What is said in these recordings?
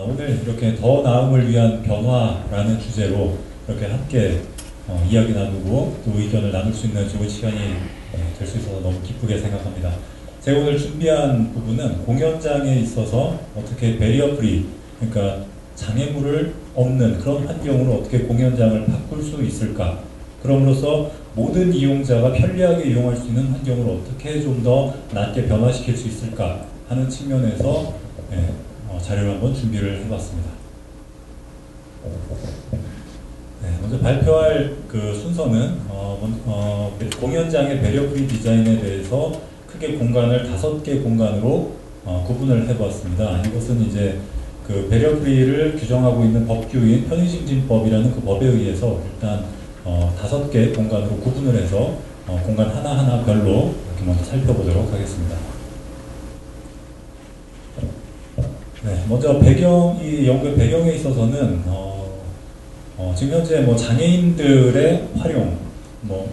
어, 오늘 이렇게 더 나음을 위한 변화라는 주제로 이렇게 함께 어, 이야기 나누고 또 의견을 나눌 수 있는 좋은 시간이 어, 될수 있어서 너무 기쁘게 생각합니다. 제가 오늘 준비한 부분은 공연장에 있어서 어떻게 베리어 프리, 그러니까 장애물을 없는 그런 환경으로 어떻게 공연장을 바꿀 수 있을까? 그럼으로써 모든 이용자가 편리하게 이용할 수 있는 환경으로 어떻게 좀 더 낮게 변화시킬 수 있을까 하는 측면에서 예, 어, 자료를 한번 준비를 해봤습니다. 네, 먼저 발표할 그 순서는 어, 먼- 어, 공연장의 배려 프리 디자인에 대해서 크게 공간을 다섯 개 공간으로 어, 구분을 해보았습니다. 이것은 이제 그 배려 프리를 규정하고 있는 법규인 편의증진법이라는 그 법에 의해서 일단 어, 다섯 개 공간으로 구분을 해서 어, 공간 하나하나 별로 이렇게 먼저 살펴보도록 하겠습니다. 네, 먼저 배경, 이 연구의 배경에 있어서는 어, 어, 지금 현재 뭐 장애인들의 활용, 뭐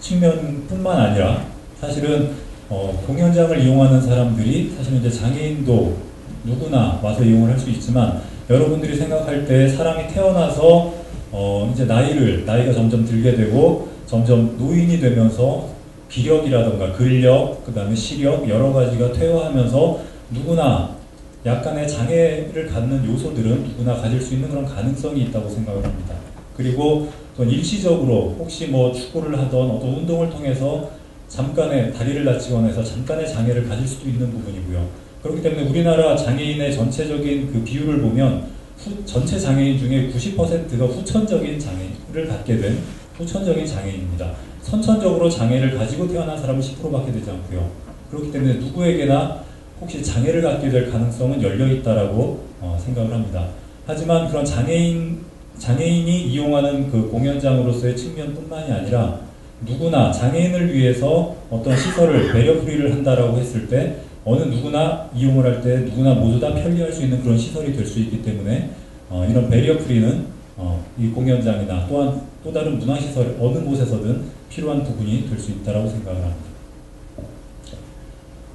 측면뿐만 아니라 사실은 어, 공연장을 이용하는 사람들이 사실은 이제 장애인도 누구나 와서 이용을 할 수 있지만 여러분들이 생각할 때 사람이 태어나서 어, 이제 나이를 나이가 점점 들게 되고 점점 노인이 되면서 기력이라던가 근력, 그 다음에 시력 여러 가지가 퇴화하면서 누구나 약간의 장애를 갖는 요소들은 누구나 가질 수 있는 그런 가능성이 있다고 생각을 합니다. 그리고 또 일시적으로 혹시 뭐 축구를 하던 어떤 운동을 통해서 잠깐의 다리를 다치거나 해서 잠깐의 장애를 가질 수도 있는 부분이고요. 그렇기 때문에 우리나라 장애인의 전체적인 그 비율을 보면 후- 전체 장애인 중에 90%가 후천적인 장애를 갖게 된 후천적인 장애인입니다. 선천적으로 장애를 가지고 태어난 사람은 10%밖에 되지 않고요. 그렇기 때문에 누구에게나 혹시 장애를 갖게 될 가능성은 열려 있다라고 어, 생각을 합니다. 하지만 그런 장애인 장애인이 이용하는 그 공연장으로서의 측면뿐만이 아니라 누구나 장애인을 위해서 어떤 시설을 배려 프리를 한다라고 했을 때 어느 누구나 이용을 할 때 누구나 모두 다 편리할 수 있는 그런 시설이 될 수 있기 때문에 어, 이런 배리어 프리는 어, 이 공연장이나 또한 또 다른 문화시설 어느 곳에서든 필요한 부분이 될 수 있다고 생각을 합니다.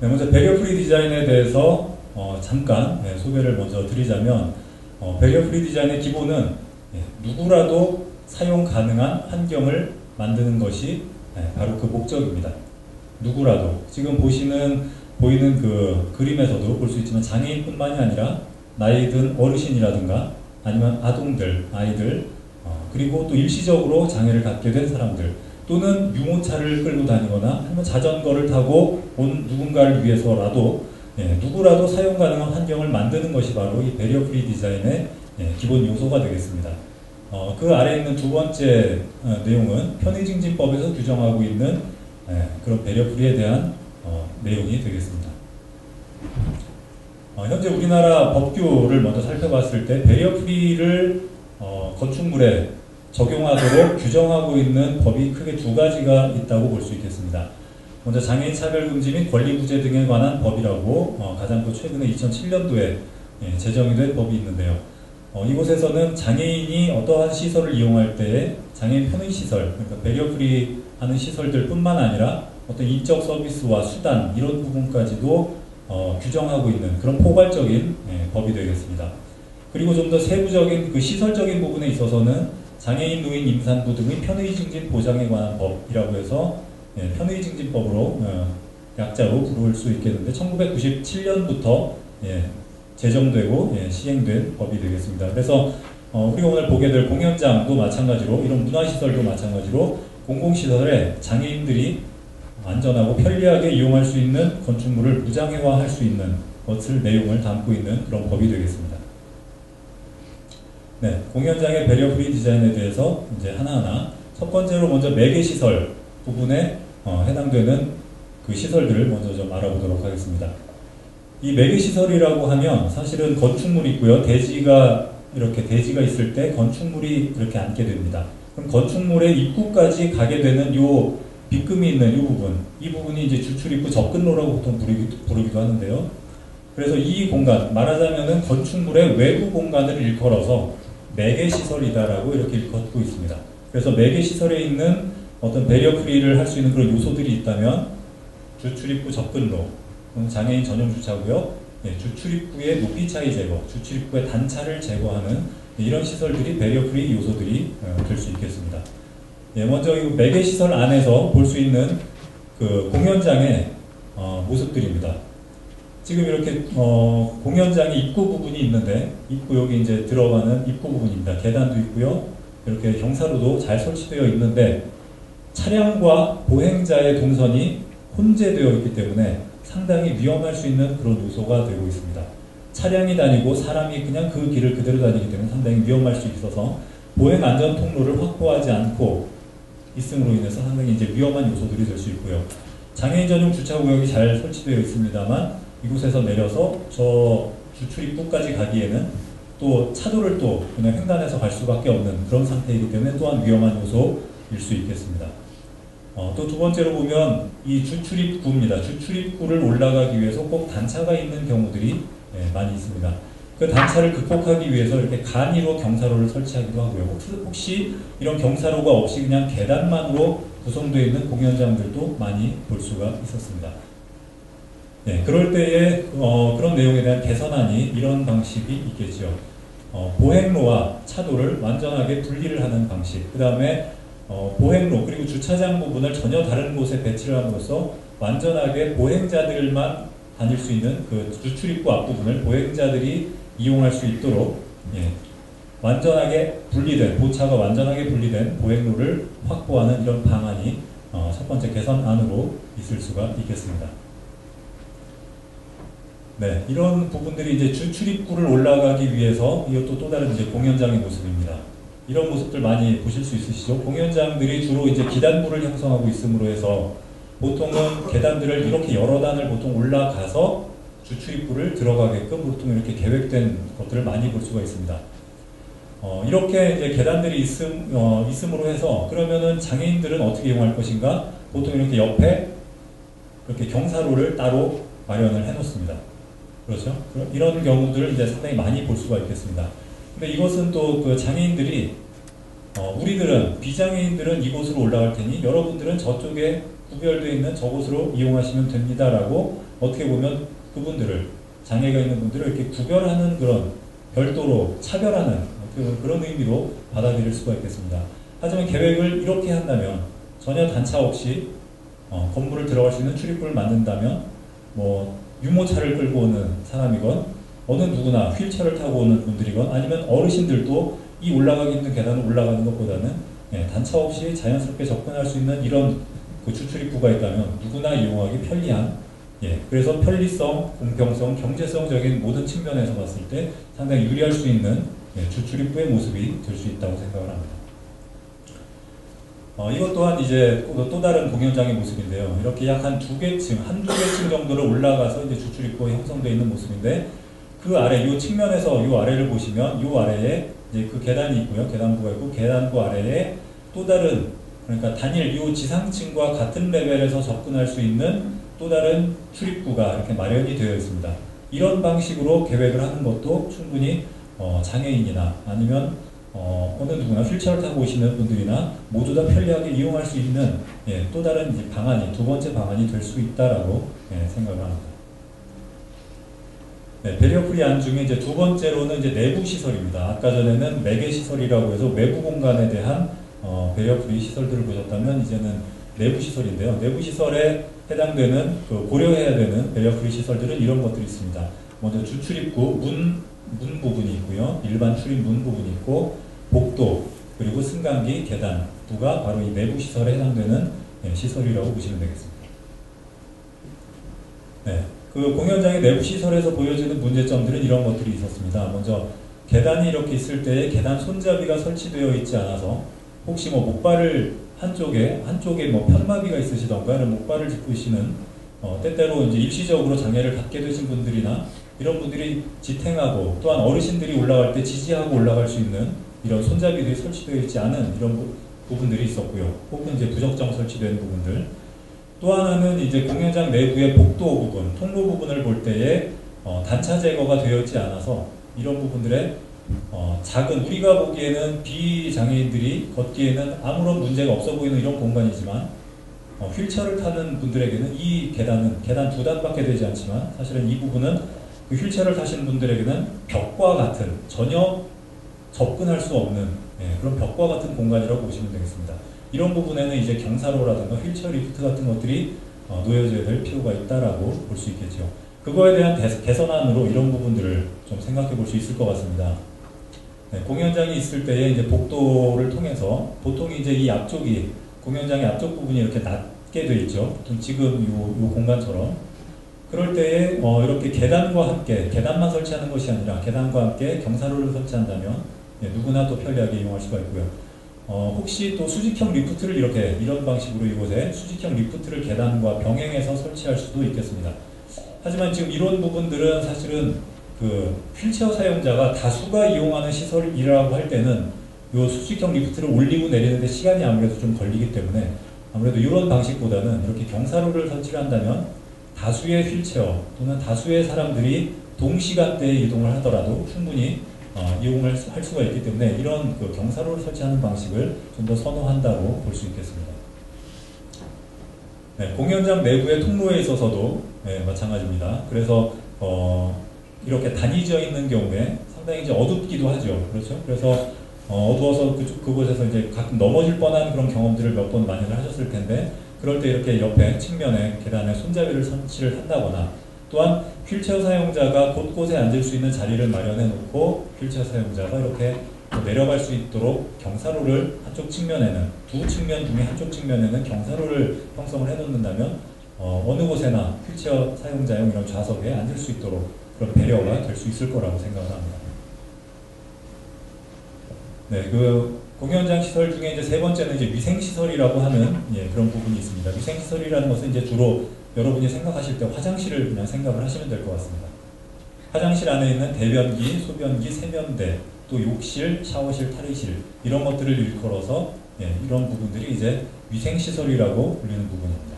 네, 먼저 배리어 프리 디자인에 대해서 어, 잠깐 네, 소개를 먼저 드리자면 어, 배리어 프리 디자인의 기본은 예, 누구라도 사용 가능한 환경을 만드는 것이 예, 바로 그 목적입니다. 누구라도 지금 보시는 보이는 그 그림에서도 볼 수 있지만 장애인뿐만이 아니라 나이든 어르신이라든가 아니면 아동들, 아이들 어, 그리고 또 일시적으로 장애를 갖게 된 사람들 또는 유모차를 끌고 다니거나 아니면 자전거를 타고 온 누군가를 위해서라도 예, 누구라도 사용 가능한 환경을 만드는 것이 바로 이 배리어 프리 디자인의 예, 기본 요소가 되겠습니다. 어, 그 아래에 있는 두 번째 어, 내용은 편의증진법에서 규정하고 있는 예, 그런 배려 프리에 대한 어, 내용이 되겠습니다. 어, 현재 우리나라 법규를 먼저 살펴봤을 때 배려 프리를 어, 건축물에 적용하도록 규정하고 있는 법이 크게 두 가지가 있다고 볼 수 있겠습니다. 먼저 장애인 차별 금지 및 권리 구제 등에 관한 법이라고 어, 가장 또 최근에 2007년도에 예, 제정이 된 법이 있는데요. 어, 이곳에서는 장애인이 어떠한 시설을 이용할 때 장애인 편의 시설, 그러니까 배려프리 하는 시설들뿐만 아니라 어떤 인적 서비스와 수단 이런 부분까지도 어, 규정하고 있는 그런 포괄적인 예, 법이 되겠습니다. 그리고 좀 더 세부적인 그 시설적인 부분에 있어서는 장애인, 노인, 임산부 등의 편의 증진 보장에 관한 법이라고 해서 예, 편의 증진법으로 어, 약자로 부를 수 있겠는데 1997년부터 예, 제정되고 예, 시행된 법이 되겠습니다. 그래서 어, 우리가 오늘 보게 될 공연장도 마찬가지로 이런 문화시설도 마찬가지로 공공시설에 장애인들이 안전하고 편리하게 이용할 수 있는 건축물을 무장애화할 수 있는 것을 내용을 담고 있는 그런 법이 되겠습니다. 네, 공연장의 배려 프리 디자인에 대해서 이제 하나하나 첫 번째로 먼저 매개 시설 부분에 어, 해당되는 그 시설들을 먼저 좀 알아보도록 하겠습니다. 이 매개 시설이라고 하면 사실은 건축물이 있고요. 대지가 이렇게 대지가 있을 때 건축물이 그렇게 앉게 됩니다. 그럼 건축물의 입구까지 가게 되는 요 빗금이 있는 이 부분, 이 부분이 이제 주출 입구 접근로라고 보통 부르기, 부르기도 하는데요. 그래서 이 공간, 말하자면은 건축물의 외부 공간을 일컬어서 매개 시설이다라고 이렇게 일컫고 있습니다. 그래서 매개 시설에 있는 어떤 배려 프리를 할 수 있는 그런 요소들이 있다면 주출입구 접근로, 장애인 전용 주차구역, 예, 주출입구의 높이 차이 제거, 주출입구의 단차를 제거하는 이런 시설들이 배리어 프리 요소들이 어, 될수 있겠습니다. 예, 먼저 이 매개 시설 안에서 볼 수 있는 그 공연장의 어, 모습들입니다. 지금 이렇게 어, 공연장의 입구 부분이 있는데 입구 여기 이제 들어가는 입구 부분입니다. 계단도 있고요. 이렇게 경사로도 잘 설치되어 있는데 차량과 보행자의 동선이 혼재되어 있기 때문에 상당히 위험할 수 있는 그런 요소가 되고 있습니다. 차량이 다니고 사람이 그냥 그 길을 그대로 다니기 때문에 상당히 위험할 수 있어서 보행 안전 통로를 확보하지 않고 있음으로 인해서 상당히 이제 위험한 요소들이 될 수 있고요. 장애인 전용 주차 구역이 잘 설치되어 있습니다만 이곳에서 내려서 저 주출입구까지 가기에는 또 차도를 또 그냥 횡단해서 갈 수밖에 없는 그런 상태이기 때문에 또한 위험한 요소 일 수 있겠습니다. 어, 또 두 번째로 보면 이 주출입구입니다. 주출입구를 올라가기 위해서 꼭 단차가 있는 경우들이 예, 많이 있습니다. 그 단차를 극복하기 위해서 이렇게 간이로 경사로를 설치하기도 하고요. 혹시, 이런 경사로가 없이 그냥 계단만으로 구성되어 있는 공연장들도 많이 볼 수가 있었습니다. 네, 그럴 때에 어, 그런 내용에 대한 개선안이 이런 방식이 있겠죠. 어, 보행로와 차도를 완전하게 분리를 하는 방식. 그 다음에 어, 보행로 그리고 주차장 부분을 전혀 다른 곳에 배치를 함으로써 완전하게 보행자들만 다닐 수 있는 그 주출입구 앞부분을 보행자들이 이용할 수 있도록 예, 완전하게 분리된 보차가 완전하게 분리된 보행로를 확보하는 이런 방안이 어, 첫 번째 개선안으로 있을 수가 있겠습니다. 네, 이런 부분들이 이제 주출입구를 올라가기 위해서 이것도 또 다른 이제 공연장의 모습입니다. 이런 모습들 많이 보실 수 있으시죠? 공연장들이 주로 이제 기단부를 형성하고 있으므로 해서 보통은 계단들을 이렇게 여러 단을 보통 올라가서 주출입구를 들어가게끔 보통 이렇게 계획된 것들을 많이 볼 수가 있습니다. 어, 이렇게 이제 계단들이 있음, 어, 있음으로 해서 그러면은 장애인들은 어떻게 이용할 것인가? 보통 이렇게 옆에 이렇게 경사로를 따로 마련을 해 놓습니다. 그렇죠? 이런 경우들을 이제 상당히 많이 볼 수가 있겠습니다. 근데 이것은 또 그 장애인들이 어, 우리들은 비장애인들은 이곳으로 올라갈 테니 여러분들은 저쪽에 구별되어 있는 저곳으로 이용하시면 됩니다라고 어떻게 보면 그분들을 장애가 있는 분들을 이렇게 구별하는 그런 별도로 차별하는 그런 의미로 받아들일 수가 있겠습니다. 하지만 계획을 이렇게 한다면 전혀 단차 없이 어, 건물을 들어갈 수 있는 출입구를 만든다면 뭐 유모차를 끌고 오는 사람이건 어느 누구나 휠체어를 타고 오는 분들이건 아니면 어르신들도 이 올라가기 힘든 계단을 올라가는 것보다는 예, 단차 없이 자연스럽게 접근할 수 있는 이런 그 주출입구가 있다면 누구나 이용하기 편리한 예, 그래서 편리성, 공평성, 경제성적인 모든 측면에서 봤을 때 상당히 유리할 수 있는 예, 주출입구의 모습이 될 수 있다고 생각을 합니다. 어, 이것 또한 이제 또 다른 공연장의 모습인데요. 이렇게 약 한 두 개층, 한두 개층 정도를 올라가서 이제 주출입구가 형성되어 있는 모습인데 그 아래, 이 측면에서 이 아래를 보시면 이 아래에 이제 그 계단이 있고요. 계단부가 있고 계단부 아래에 또 다른 그러니까 단일 이 지상층과 같은 레벨에서 접근할 수 있는 또 다른 출입구가 이렇게 마련이 되어 있습니다. 이런 방식으로 계획을 하는 것도 충분히 어, 장애인이나 아니면 어, 어느 누구나 휠체어를 타고 오시는 분들이나 모두 다 편리하게 이용할 수 있는 예, 또 다른 방안이 두 번째 방안이 될 수 있다라고 예, 생각을 합니다. 네, 배리어 프리 안 중에 이제 두 번째로는 이제 내부 시설입니다. 아까 전에는 매개 시설이라고 해서 외부 공간에 대한 어, 배리어 프리 시설들을 보셨다면 이제는 내부 시설인데요. 내부 시설에 해당되는 그 고려해야 되는 배리어 프리 시설들은 이런 것들이 있습니다. 먼저 주출입구 문, 문 부분이 있고요. 일반 출입 문 부분이 있고 복도 그리고 승강기 계단 두가 바로 이 내부 시설에 해당되는 네, 시설이라고 보시면 되겠습니다. 네. 그 공연장의 내부 시설에서 보여지는 문제점들은 이런 것들이 있었습니다. 먼저 계단이 이렇게 있을 때 계단 손잡이가 설치되어 있지 않아서 혹시 뭐 목발을 한쪽에 한쪽에 뭐 편마비가 있으시던가 이런 목발을 짚으시는 어, 때때로 이제 일시적으로 장애를 갖게 되신 분들이나 이런 분들이 지탱하고 또한 어르신들이 올라갈 때 지지하고 올라갈 수 있는 이런 손잡이들이 설치되어 있지 않은 이런 부, 부분들이 있었고요. 혹은 이제 부적정 설치된 부분들 또 하나는 이제 공연장 내부의 복도 부분, 통로 부분을 볼 때에 어, 단차 제거가 되어 있지 않아서 이런 부분들의 어, 작은 우리가 보기에는 비장애인들이 걷기에는 아무런 문제가 없어 보이는 이런 공간이지만 어, 휠체어를 타는 분들에게는 이 계단은 계단 두 단밖에 되지 않지만 사실은 이 부분은 그 휠체어를 타시는 분들에게는 벽과 같은 전혀 접근할 수 없는 예, 그런 벽과 같은 공간이라고 보시면 되겠습니다. 이런 부분에는 이제 경사로라든가 휠체어 리프트 같은 것들이 어, 놓여져야 될 필요가 있다라고 볼 수 있겠죠. 그거에 대한 개선안으로 이런 부분들을 좀 생각해 볼 수 있을 것 같습니다. 네, 공연장이 있을 때에 이제 복도를 통해서 보통 이제 이 앞쪽이 공연장의 앞쪽 부분이 이렇게 낮게 되어 있죠. 지금 이, 요 공간처럼 그럴 때에 어, 이렇게 계단과 함께 계단만 설치하는 것이 아니라 계단과 함께 경사로를 설치한다면 예, 누구나 또 편리하게 이용할 수가 있고요. 어, 혹시 또 수직형 리프트를 이렇게 이런 방식으로 이곳에 수직형 리프트를 계단과 병행해서 설치할 수도 있겠습니다. 하지만 지금 이런 부분들은 사실은 그 휠체어 사용자가 다수가 이용하는 시설이라고 할 때는 이 수직형 리프트를 올리고 내리는데 시간이 아무래도 좀 걸리기 때문에 아무래도 이런 방식보다는 이렇게 경사로를 설치를 한다면 다수의 휠체어 또는 다수의 사람들이 동시간대에 이동을 하더라도 충분히 어, 이용을 할 수가 있기 때문에 이런 그 경사로를 설치하는 방식을 좀 더 선호한다고 볼 수 있겠습니다. 네, 공연장 내부의 통로에 있어서도 네, 마찬가지입니다. 그래서 어, 이렇게 단위지어 있는 경우에 상당히 이제 어둡기도 하죠. 그렇죠? 그래서 어, 어두워서 그, 그곳에서 이제 가끔 넘어질 뻔한 그런 경험들을 몇 번 많이들 하셨을 텐데 그럴 때 이렇게 옆에 측면에 계단에 손잡이를 설치를 한다거나 또한 휠체어 사용자가 곳곳에 앉을 수 있는 자리를 마련해 놓고 휠체어 사용자가 이렇게 내려갈 수 있도록 경사로를 한쪽 측면에는 두 측면 중에 한쪽 측면에는 경사로를 형성을 해 놓는다면 어, 느 곳에나 휠체어 사용자용 이런 좌석에 앉을 수 있도록 그런 배려가 될 수 있을 거라고 생각을 합니다. 네, 그 공연장 시설 중에 이제 세 번째는 이제 위생 시설이라고 하는 예, 그런 부분이 있습니다. 위생 시설이라는 것은 이제 주로 여러분이 생각하실 때 화장실을 그냥 생각을 하시면 될 것 같습니다. 화장실 안에 있는 대변기, 소변기, 세면대, 또 욕실, 샤워실, 탈의실 이런 것들을 일컬어서 예, 이런 부분들이 이제 위생시설이라고 불리는 부분입니다.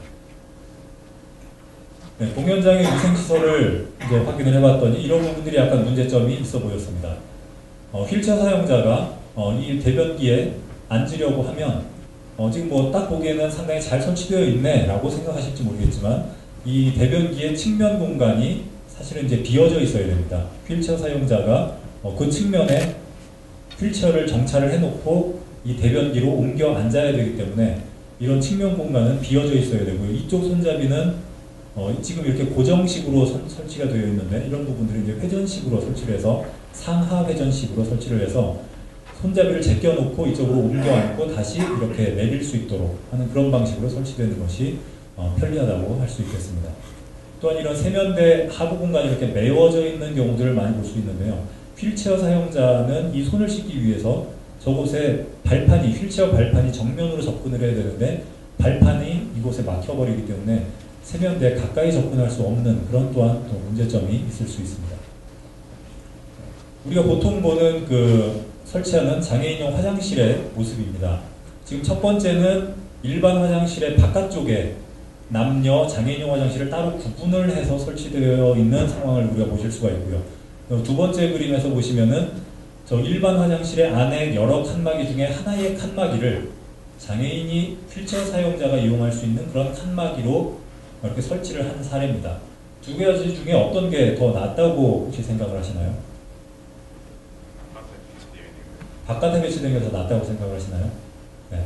네, 공연장의 위생시설을 이제 확인을 해봤더니 이런 부분들이 약간 문제점이 있어 보였습니다. 어, 휠체어 사용자가 어, 이 대변기에 앉으려고 하면 어, 지금 뭐 딱 보기에는 상당히 잘 설치되어 있네 라고 생각하실지 모르겠지만 이 대변기의 측면 공간이 사실은 이제 비어져 있어야 됩니다. 휠체어 사용자가 어, 그 측면에 휠체어를 정차를 해놓고 이 대변기로 옮겨 앉아야 되기 때문에 이런 측면 공간은 비어져 있어야 되고요. 이쪽 손잡이는 어, 지금 이렇게 고정식으로 설, 치가 되어 있는데 이런 부분들이 이제 회전식으로 설치를 해서 상하 회전식으로 설치를 해서 손잡이를 제껴놓고 이쪽으로 옮겨 앉고 다시 이렇게 내릴 수 있도록 하는 그런 방식으로 설치되는 것이 어, 편리하다고 할 수 있겠습니다. 또한 이런 세면대 하부 공간이 이렇게 메워져 있는 경우들을 많이 볼 수 있는데요. 휠체어 사용자는 이 손을 씻기 위해서 저곳에 발판이 휠체어 발판이 정면으로 접근을 해야 되는데 발판이 이곳에 막혀버리기 때문에 세면대에 가까이 접근할 수 없는 그런 또한 또 문제점이 있을 수 있습니다. 우리가 보통 보는 그 설치하는 장애인용 화장실의 모습입니다. 지금 첫 번째는 일반 화장실의 바깥쪽에 남녀 장애인용 화장실을 따로 구분을 해서 설치되어 있는 상황을 우리가 보실 수가 있고요. 두 번째 그림에서 보시면은 저 일반 화장실의 안에 여러 칸막이 중에 하나의 칸막이를 장애인이 휠체어 사용자가 이용할 수 있는 그런 칸막이로 이렇게 설치를 한 사례입니다. 두 가지 중에 어떤 게 더 낫다고 혹시 생각을 하시나요? 바깥에 배치된 게더 낫다고 생각을 하시나요? 네.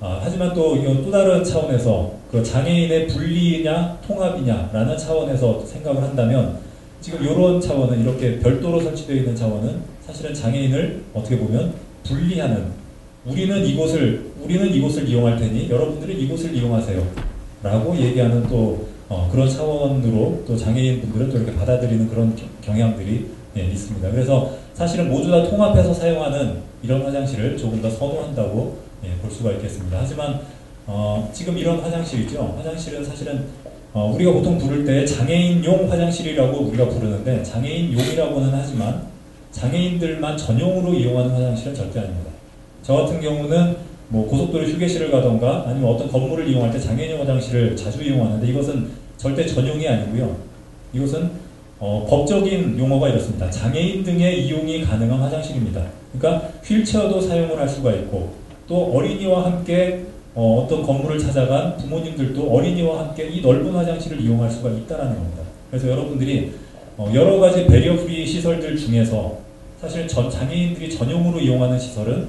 아, 하지만 또 이건 또 다른 차원에서 그 장애인의 분리냐 통합이냐라는 차원에서 생각을 한다면 지금 이런 차원은 이렇게 별도로 설치되어 있는 차원은 사실은 장애인을 어떻게 보면 분리하는 우리는 이곳을 우리는 이곳을 이용할 테니 여러분들은 이곳을 이용하세요 라고 얘기하는 또 어, 그런 차원으로 또 장애인 분들은 또 이렇게 받아들이는 그런 경향들이 예, 있습니다. 그래서 사실은 모두 다 통합해서 사용하는 이런 화장실을 조금 더 선호한다고 예, 볼 수가 있겠습니다. 하지만 어, 지금 이런 화장실이죠. 화장실은 사실은 어, 우리가 보통 부를 때 장애인용 화장실이라고 우리가 부르는데 장애인용이라고는 하지만 장애인들만 전용으로 이용하는 화장실은 절대 아닙니다. 저 같은 경우는 뭐 고속도로 휴게실을 가던가 아니면 어떤 건물을 이용할 때 장애인용 화장실을 자주 이용하는데 이것은 절대 전용이 아니고요. 이것은 어, 법적인 용어가 이렇습니다. 장애인 등의 이용이 가능한 화장실입니다. 그러니까 휠체어도 사용을 할 수가 있고 또 어린이와 함께 어, 떤 건물을 찾아간 부모님들도 어린이와 함께 이 넓은 화장실을 이용할 수가 있다는 겁니다. 그래서 여러분들이 어, 여러 가지 배리어 프리 시설들 중에서 사실 전 장애인들이 전용으로 이용하는 시설은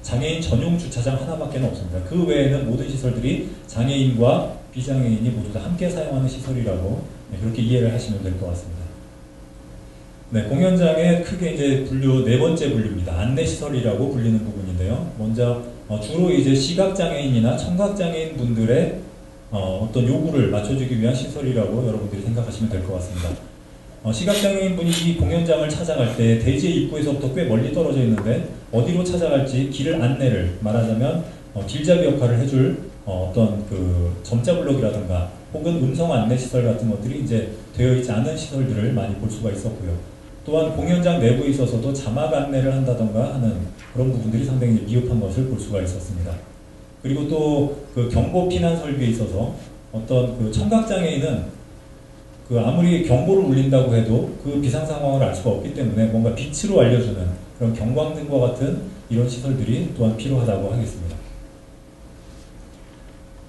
장애인 전용 주차장 하나밖에 없습니다. 그 외에는 모든 시설들이 장애인과 비장애인이 모두 다 함께 사용하는 시설이라고 네, 그렇게 이해를 하시면 될 것 같습니다. 네, 공연장의 크게 이제 분류 네 번째 분류입니다. 안내 시설이라고 불리는 부분인데요. 먼저 어, 주로 이제 시각 장애인이나 청각 장애인 분들의 어, 떤 요구를 맞춰주기 위한 시설이라고 여러분들이 생각하시면 될 것 같습니다. 어, 시각장애인 분이 이 공연장을 찾아갈 때 대지의 입구에서부터 꽤 멀리 떨어져 있는데 어디로 찾아갈지 길을 안내를 말하자면 어, 길잡이 역할을 해줄 어, 어떤 그 점자 블록이라든가 혹은 음성 안내 시설 같은 것들이 이제 되어 있지 않은 시설들을 많이 볼 수가 있었고요. 또한 공연장 내부에 있어서도 자막 안내를 한다던가 하는 그런 부분들이 상당히 미흡한 것을 볼 수가 있었습니다. 그리고 또 그 경보 피난 설비에 있어서 어떤 그 청각장애인은 그 아무리 경보를 울린다고 해도 그 비상 상황을 알 수가 없기 때문에 뭔가 빛으로 알려주는 그런 경광등과 같은 이런 시설들이 또한 필요하다고 하겠습니다.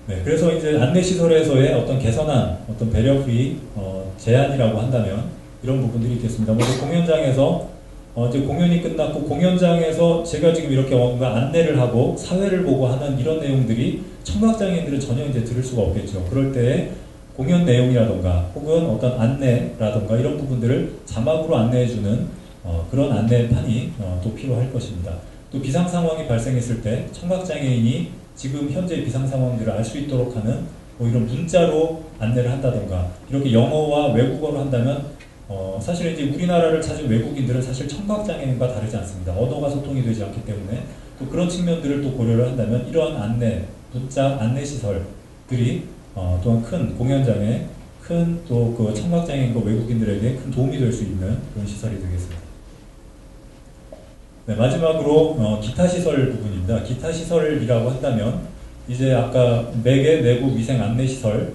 네, 그래서 이제 안내 시설에서의 어떤 개선한 어떤 배려 프리 어, 제한이라고 한다면 이런 부분들이 있겠습니다. 먼저 공연장에서 어, 이제 공연이 끝났고 공연장에서 제가 지금 이렇게 뭔가 안내를 하고 사회를 보고 하는 이런 내용들이 청각장애인들은 전혀 이제 들을 수가 없겠죠. 그럴 때 공연 내용이라던가 혹은 어떤 안내라던가 이런 부분들을 자막으로 안내해주는 어, 그런 안내판이 어, 또 필요할 것입니다. 또 비상 상황이 발생했을 때 청각장애인이 지금 현재 비상 상황들을 알 수 있도록 하는 뭐 이런 문자로 안내를 한다던가 이렇게 영어와 외국어로 한다면 어, 사실 이제 우리나라를 찾은 외국인들은 사실 청각장애인과 다르지 않습니다. 언어가 소통이 되지 않기 때문에 또 그런 측면들을 또 고려를 한다면 이러한 안내, 문자 안내 시설들이 어, 또한 큰 공연장에 큰 또 그 청각장애인과 외국인들에게 큰 도움이 될 수 있는 그런 시설이 되겠습니다. 네, 마지막으로 어, 기타 시설 부분입니다. 기타 시설이라고 한다면 이제 아까 매개 내부 위생 안내 시설에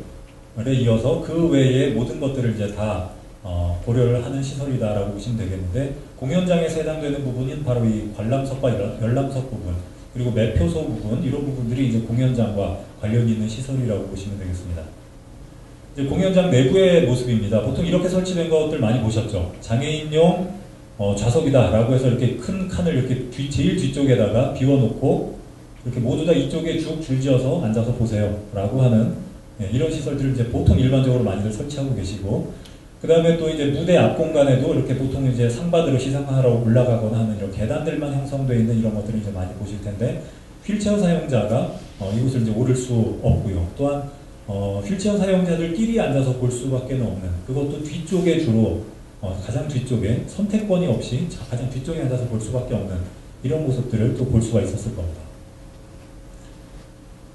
이어서 그 외의 모든 것들을 이제 다 어, 고려를 하는 시설이다라고 보시면 되겠는데 공연장에서 해당되는 부분은 바로 이 관람석과 열람석 부분 그리고 매표소 부분 이런 부분들이 이제 공연장과 관련이 있는 시설이라고 보시면 되겠습니다. 이제 공연장 내부의 모습입니다. 보통 이렇게 설치된 것들 많이 보셨죠? 장애인용 어, 좌석이다라고 해서 이렇게 큰 칸을 이렇게 뒤, 제일 뒤쪽에다가 비워놓고 이렇게 모두 다 이쪽에 쭉 줄지어서 앉아서 보세요라고 하는 네, 이런 시설들을 이제 보통 일반적으로 많이들 설치하고 계시고 그 다음에 또 이제 무대 앞 공간에도 이렇게 보통 이제 상받으러 시상하러 올라가거나 하는 이런 계단들만 형성되어 있는 이런 것들을 이제 많이 보실 텐데 휠체어 사용자가 어, 이곳을 이제 오를 수 없고요. 또한 어, 휠체어 사용자들끼리 앉아서 볼 수밖에 없는 그것도 뒤쪽에 주로 어, 가장 뒤쪽에 선택권이 없이 가장 뒤쪽에 앉아서 볼 수밖에 없는 이런 모습들을 또 볼 수가 있었을 겁니다.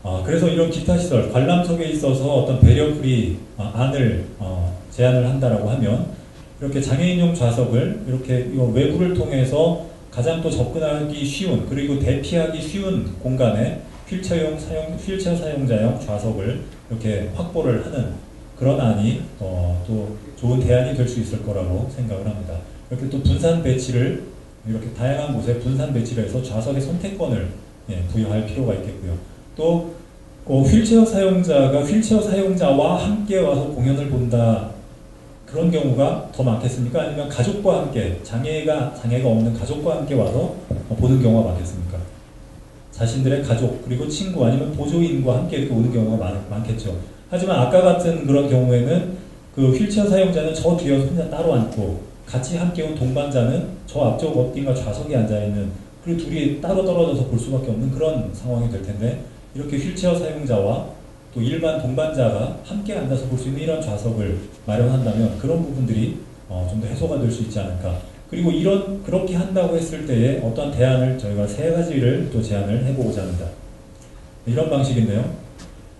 아, 그래서 이런 기타 시설, 관람석에 있어서 어떤 배려풀이 아, 안을 어, 제안을 한다라고 하면 이렇게 장애인용 좌석을 이렇게 외부를 통해서 가장 또 접근하기 쉬운 그리고 대피하기 쉬운 공간에 휠체어용 사용 휠체어 사용자용 좌석을 이렇게 확보를 하는 그런 안이 어, 또 좋은 대안이 될 수 있을 거라고 생각을 합니다. 이렇게 또 분산 배치를 이렇게 다양한 곳에 분산 배치를 해서 좌석의 선택권을 예, 부여할 필요가 있겠고요. 또 어, 휠체어 사용자가 휠체어 사용자와 함께 와서 공연을 본다 그런 경우가 더 많겠습니까? 아니면 가족과 함께 장애가 장애가 없는 가족과 함께 와서 보는 경우가 많겠습니까? 자신들의 가족 그리고 친구 아니면 보조인과 함께 이렇게 오는 경우가 많, 많겠죠. 하지만 아까 같은 그런 경우에는 그 휠체어 사용자는 저 뒤에 혼자 따로 앉고 같이 함께 온 동반자는 저 앞쪽 어딘가 좌석에 앉아 있는 그리고 둘이 따로 떨어져서 볼 수밖에 없는 그런 상황이 될 텐데 이렇게 휠체어 사용자와 또 일반 동반자가 함께 앉아서 볼 수 있는 이런 좌석을 마련한다면 그런 부분들이 어, 좀 더 해소가 될 수 있지 않을까. 그리고 이런 그렇게 한다고 했을 때에 어떤 대안을 저희가 세 가지를 또 제안을 해보고자 합니다. 이런 방식인데요.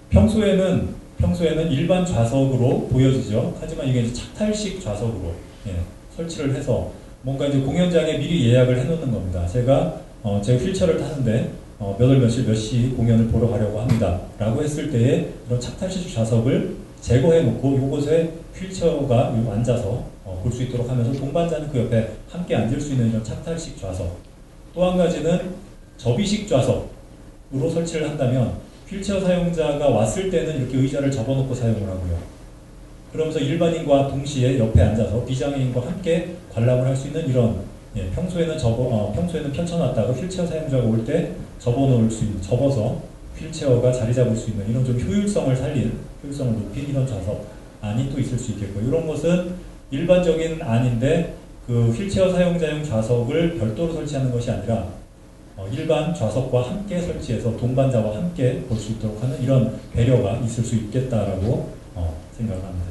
평소에는 평소에는 일반 좌석으로 보여지죠. 하지만 이게 착탈식 좌석으로 예, 설치를 해서 뭔가 이제 공연장에 미리 예약을 해놓는 겁니다. 제가 어, 제 휠체어를 타는데 어, 몇월 며칠 몇 시 공연을 보러 가려고 합니다. 라고 했을 때에 이런 착탈식 좌석을 제거해 놓고 이곳에 휠체어가 앉아서 어, 볼수 있도록 하면서 동반자는 그 옆에 함께 앉을 수 있는 이런 착탈식 좌석 또 한 가지는 접이식 좌석으로 설치를 한다면 휠체어 사용자가 왔을 때는 이렇게 의자를 접어놓고 사용을 하고요. 그러면서 일반인과 동시에 옆에 앉아서 비장애인과 함께 관람을 할 수 있는 이런 예, 평소에는 접어 어, 평소에는 펼쳐놨다가 휠체어 사용자가 올 때 접어 놓을 수 있는 접어서 휠체어가 자리 잡을 수 있는 이런 좀 효율성을 살린 효율성을 높인 이런 좌석 안이 또 있을 수 있겠고 이런 것은 일반적인 안인데 그 휠체어 사용자용 좌석을 별도로 설치하는 것이 아니라 어, 일반 좌석과 함께 설치해서 동반자와 함께 볼 수 있도록 하는 이런 배려가 있을 수 있겠다라고 어, 생각을 합니다.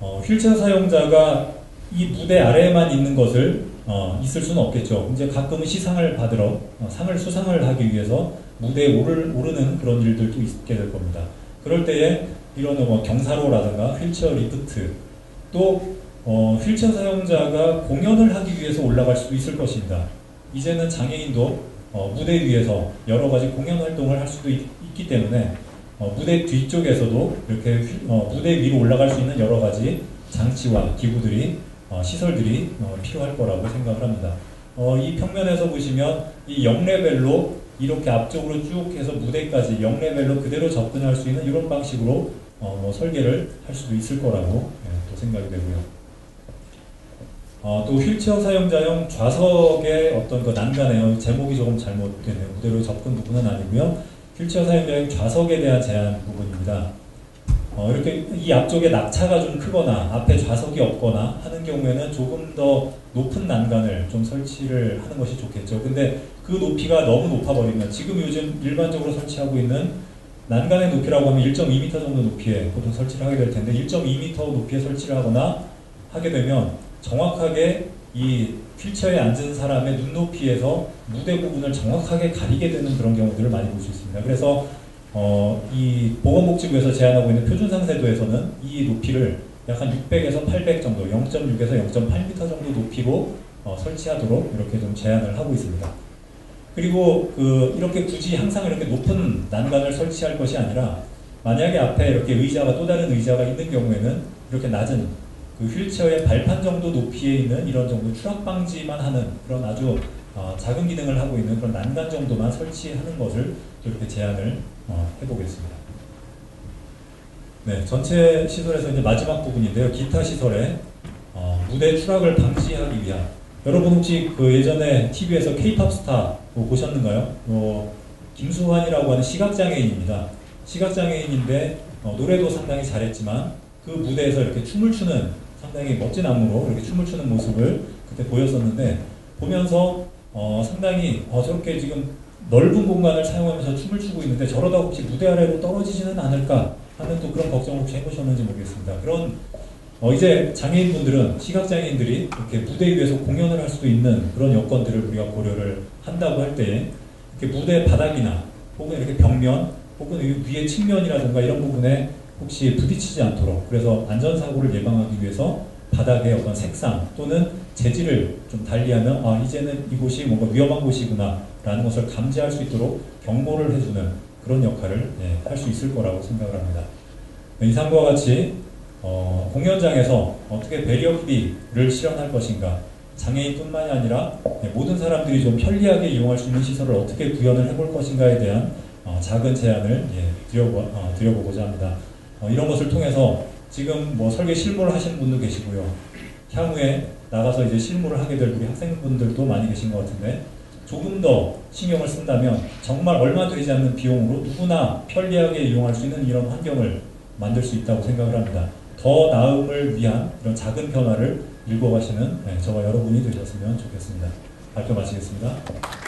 어, 휠체어 사용자가 이 무대 아래에만 있는 것을 어, 있을 수는 없겠죠. 이제 가끔은 시상을 받으러 어, 상을 수상을 하기 위해서 무대에 오를, 오르는 그런 일들도 있게 될 겁니다. 그럴 때에 이런 뭐 경사로라든가 휠체어 리프트 또 어, 휠체어 사용자가 공연을 하기 위해서 올라갈 수도 있을 것입니다. 이제는 장애인도 어, 무대 위에서 여러 가지 공연 활동을 할 수도 있, 기 때문에 어, 무대 뒤쪽에서도 이렇게 휠, 어, 무대 위로 올라갈 수 있는 여러 가지 장치와 기구들이 어, 시설들이 어, 필요할 거라고 생각을 합니다. 어, 이 평면에서 보시면 이 0레벨로 이렇게 앞쪽으로 쭉 해서 무대까지 0레벨로 그대로 접근할 수 있는 이런 방식으로 어, 뭐 설계를 할 수도 있을 거라고 예, 또 생각이 되고요. 어, 또 휠체어 사용자용 좌석의 어떤 그 난간에 제목이 조금 잘못되네요. 무대로 접근 부분은 아니고요. 휠체어 사용자용 좌석에 대한 제한 부분입니다. 어, 이렇게 이 앞쪽에 낙차가 좀 크거나 앞에 좌석이 없거나 하는 경우에는 조금 더 높은 난간을 좀 설치를 하는 것이 좋겠죠. 근데 그 높이가 너무 높아 버리면 지금 요즘 일반적으로 설치하고 있는 난간의 높이라고 하면 1.2m 정도 높이에 보통 설치를 하게 될 텐데 1.2m 높이에 설치를 하거나 하게 되면 정확하게 이 휠체어에 앉은 사람의 눈높이에서 무대 부분을 정확하게 가리게 되는 그런 경우들을 많이 볼 수 있습니다. 그래서 어, 이 보건복지부에서 제안하고 있는 표준상세도에서는 이 높이를 약 한 600에서 800 정도, 0.6에서 0.8m 정도 높이로 어, 설치하도록 이렇게 좀 제안을 하고 있습니다. 그리고 그 이렇게 굳이 항상 이렇게 높은 난간을 설치할 것이 아니라 만약에 앞에 이렇게 의자가 또 다른 의자가 있는 경우에는 이렇게 낮은 그 휠체어의 발판 정도 높이에 있는 이런 정도 추락 방지만 하는 그런 아주 어, 작은 기능을 하고 있는 그런 난간 정도만 설치하는 것을 이렇게 제안을 어, 해보겠습니다. 네, 전체 시설에서 이제 마지막 부분인데요. 기타 시설에 어, 무대 추락을 방지하기 위한 여러분 혹시 그 예전에 TV에서 K-팝 스타 뭐 보셨는가요? 뭐 김수환이라고 하는 시각장애인입니다. 시각장애인인데 어, 노래도 상당히 잘했지만 그 무대에서 이렇게 춤을 추는 상당히 멋진 안무로 이렇게 춤을 추는 모습을 그때 보였었는데 보면서 어, 상당히 어, 저렇게 지금 넓은 공간을 사용하면서 춤을 추고 있는데 저러다 혹시 무대 아래로 떨어지지는 않을까 하는 또 그런 걱정을 혹시 해보셨는지 모르겠습니다. 그런 어, 이제 장애인분들은 시각장애인들이 이렇게 무대 위에서 공연을 할 수도 있는 그런 여건들을 우리가 고려를 한다고 할 때 이렇게 무대 바닥이나 혹은 이렇게 벽면 혹은 위에 측면이라든가 이런 부분에 혹시 부딪히지 않도록 그래서 안전사고를 예방하기 위해서 바닥의 어떤 색상 또는 재질을 좀 달리하면 아 이제는 이곳이 뭔가 위험한 곳이구나 라는 것을 감지할 수 있도록 경고를 해주는 그런 역할을 예, 할수 있을 거라고 생각을 합니다. 이상과 같이 어, 공연장에서 어떻게 배리어 프리를 실현할 것인가 장애인뿐만이 아니라 예, 모든 사람들이 좀 편리하게 이용할 수 있는 시설을 어떻게 구현을 해볼 것인가에 대한 어, 작은 제안을 예, 드려보, 어, 드려보고자 합니다. 어, 이런 것을 통해서 지금 뭐 설계 실무를 하시는 분도 계시고요. 향후에 나가서 이제 실무를 하게 될 우리 학생분들도 많이 계신 것 같은데 조금 더 신경을 쓴다면 정말 얼마 들이지 않는 비용으로 누구나 편리하게 이용할 수 있는 이런 환경을 만들 수 있다고 생각을 합니다. 더 나음을 위한 이런 작은 변화를 읽어가시는 네, 저와 여러분이 되셨으면 좋겠습니다. 발표 마치겠습니다.